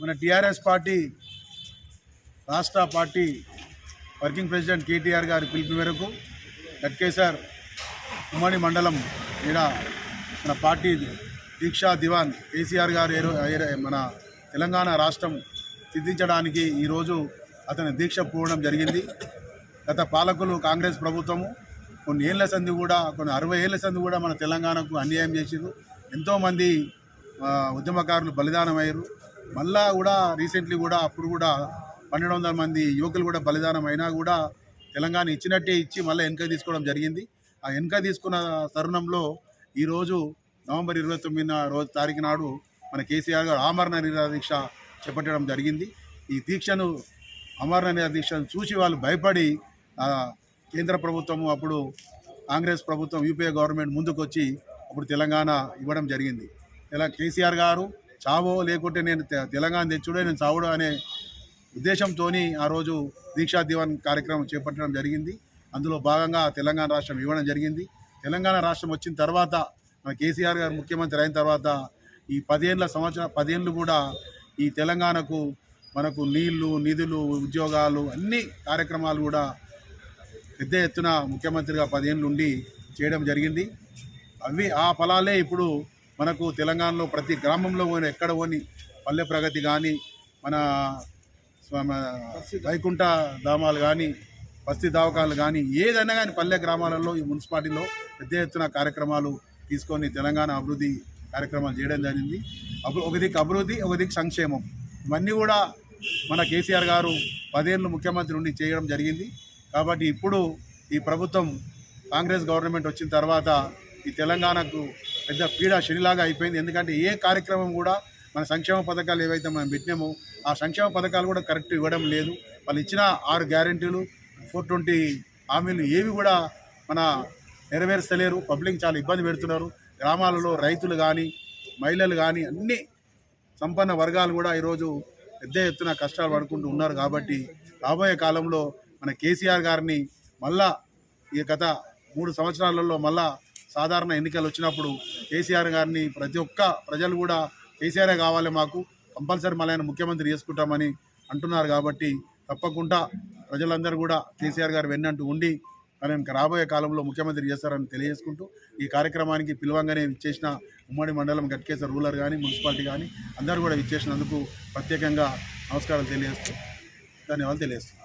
మన TRS party రాష్ట్ర party working president KTR గారి పిలుపు మేరకు గట్కేసర్ ఉమ్మడి మండలం ఈడ మన పార్టీ దీక్షా దివాన్ కేసీఆర్ గారు ఏరో- మన తెలంగాణ రాష్ట్రం సిద్ధించడానికి ఈరోజు అతని దీక్ష పూడడం జరిగింది. గత పాలకులు కాంగ్రెస్ ప్రభుత్వము కొన్ని ఏళ్ళ సంది కూడా కొన్ని అరవై ఏళ్ళ సంది కూడా మన తెలంగాణకు అన్యాయం చేసారు ఎంతోమంది ఉద్యమకారులు బలిదానం అయ్యారు మళ్ళా కూడా రీసెంట్లీ కూడా అప్పుడు కూడా పన్నెండు వందల మంది యువకులు కూడా బలిదానం అయినా కూడా తెలంగాణ ఇచ్చినట్టే ఇచ్చి మళ్ళీ వెనక తీసుకోవడం జరిగింది. ఆ వెనక తీసుకున్న తరుణంలో ఈరోజు నవంబర్ ఇరవై తొమ్మిదిన రోజు తారీఖు నాడు మన కేసీఆర్ గారు ఆమరణ నిరాదీక్ష చేపట్టడం జరిగింది. ఈ దీక్షను అమరణ నిరాదీక్షను చూసి వాళ్ళు భయపడి కేంద్ర ప్రభుత్వము అప్పుడు కాంగ్రెస్ ప్రభుత్వం యూపీఏ గవర్నమెంట్ ముందుకొచ్చి అప్పుడు తెలంగాణ ఇవ్వడం జరిగింది. ఇలా కేసీఆర్ గారు చావో లేకుంటే నేను తె- తెలంగాణ తెచ్చుడే నేను చావుడు అనే ఉద్దేశంతో ఆ రోజు దీక్షా దివాన్ కార్యక్రమం చేపట్టడం జరిగింది. అందులో భాగంగా తెలంగాణ రాష్ట్రం ఇవ్వడం జరిగింది. తెలంగాణ రాష్ట్రం వచ్చిన తర్వాత మన కేసీఆర్ గారు ముఖ్యమంత్రి అయిన తర్వాత ఈ పదేళ్ళ సంవత్సరం పదేళ్ళు కూడా ఈ తెలంగాణకు మనకు నీళ్ళు నిధులు ఉద్యోగాలు అన్ని కార్యక్రమాలు కూడా పెద్ద ఎత్తున ముఖ్యమంత్రిగా పదేళ్ళు ఉండి చేయడం జరిగింది. అవి ఆ ఫలాలే ఇప్పుడు మనకు తెలంగాణలో ప్రతి గ్రామంలో పోయిన ఎక్కడ పోని పల్లె ప్రగతి కానీ మన వైకుంఠ ధామాలు కానీ బస్తీ దావకాలు కానీ ఏదైనా కానీ పల్లె గ్రామాలలో ఈ మున్సిపాలిటీలో పెద్ద ఎత్తున కార్యక్రమాలు తీసుకొని తెలంగాణ అభివృద్ధి కార్యక్రమాలు చేయడం జరిగింది. అభి ఒక దిక్కు అభివృద్ధి ఒక దిక్కు సంక్షేమం. ఇవన్నీ కూడా మన కేసీఆర్ గారు పదేళ్ళు ముఖ్యమంత్రి ఉండి చేయడం జరిగింది. కాబట్టి ఇప్పుడు ఈ ప్రభుత్వం కాంగ్రెస్ గవర్నమెంట్ వచ్చిన తర్వాత ఈ తెలంగాణకు పెద్ద పీడ శనిలాగా అయిపోయింది. ఎందుకంటే ఏ కార్యక్రమం కూడా మన సంక్షేమ పథకాలు ఏవైతే మనం పెట్టినామో ఆ సంక్షేమ పథకాలు కూడా కరెక్ట్ ఇవ్వడం లేదు. వాళ్ళు ఇచ్చిన ఆరు గ్యారెంటీలు ఫోర్ ట్వంటీ హామీలు ఏవి కూడా మన నెరవేర్చలేరు పబ్లిక్ చాలా ఇబ్బంది పెడుతున్నారు. గ్రామాలలో రైతులు కానీ మహిళలు కానీ అన్ని సంపన్న వర్గాలు కూడా ఈరోజు పెద్ద ఎత్తున కష్టాలు పడుకుంటూ ఉన్నారు. కాబట్టి రాబోయే కాలంలో మన కేసీఆర్ గారిని మళ్ళా ఈ గత మూడు సంవత్సరాలలో మళ్ళా సాధారణ ఎన్నికలు వచ్చినప్పుడు కేసీఆర్ గారిని ప్రతి ఒక్క ప్రజలు కూడా కేసీఆరే కావాలి మాకు. కంపల్సరీ మళ్ళీ ఆయన ముఖ్యమంత్రి చేసుకుంటామని అంటున్నారు కాబట్టి తప్పకుండా ప్రజలందరూ కూడా కేసీఆర్ గారు వెన్నంటూ ఉండి ఆయన ఇంకా రాబోయే కాలంలో ముఖ్యమంత్రి చేస్తారని తెలియజేసుకుంటూ ఈ కార్యక్రమానికి పిలువంగానే ఇచ్చేసిన ఉమ్మడి మండలం గట్కేశ్వర రూరల్ కానీ మున్సిపాలిటీ కానీ అందరూ కూడా ఇచ్చేసినందుకు ప్రత్యేకంగా నమస్కారాలు తెలియజేస్తూ ధన్యవాదాలు తెలియజేస్తున్నాను.